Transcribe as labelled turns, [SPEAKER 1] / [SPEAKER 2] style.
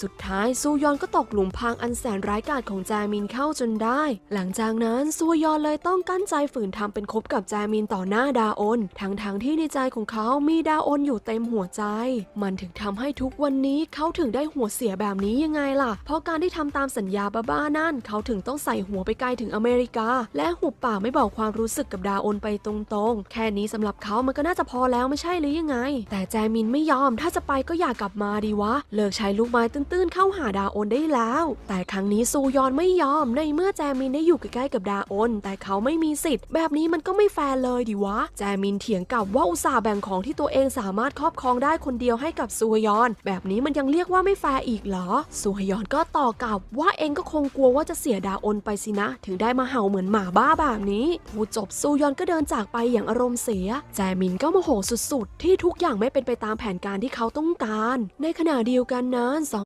[SPEAKER 1] สุดท้ายซูยอนก็ตกหลุมพรางอันแสนร้ายกาจของแจมินเข้าจนได้ หลังจากนั้นซูยอนเลยต้องกั้นใจฝืนทำเป็นคบกับแจมินต่อหน้าดาออนทั้งๆทที่ในใจของเขามีดาออนอยู่เต็มหัวใจ มันถึงทำให้ทุกวันนี้เขาถึงได้หัวเสียแบบนี้ยังไงล่ะ เพราะการที่ทำตามสัญญาบ้าๆนั่น เขาถึงต้องใส่หัวไปไกลถึงอเมริกา และหุบปากไม่บอกความรู้สึกกับดาออนไปตรงๆ แค่นี้สำหรับเขามันก็น่าจะพอแล้วไม่ใช่หรือยังไง แต่แจมินไม่ยอมถ้าจะไปก็อยากกลับมาดีวะ เลิกใช้ลูกไม้ตื้นๆเข้าหาดาออนได้แล้ว แต่ครั้งนี้ซูยอนไม่ยอมในเมื่อแจมินได้อยู่ใกล้ๆกับดาออน แต่เขาไม่มีสิทธิ์ แบบนี้มันก็ไม่แฟร์เลยดิวะ แจมินเถียงกลับว่าอุตส่าห์แบ่งของที่ตัวเองสามารถครอบครองได้คนเดียวให้กับซูยอน แบบนี้มันยังเรียกว่าไม่แฟร์อีกเหรอซูฮยอนก็ตอบกลับว่าเองก็คงกลัวว่าจะเสียดาออนไปสินะ ถึงได้มาเห่าเหมือนหมาบ้าแบบนี้พูดจบซูยอนก็เดินจากไปอย่างอารมณ์เสีย แจมินก็โมโหสุดๆ ที่ทุกอย่างไม่เป็นไปตามแผนการที่เขาต้องการ ในขณะเดียวกันนั้น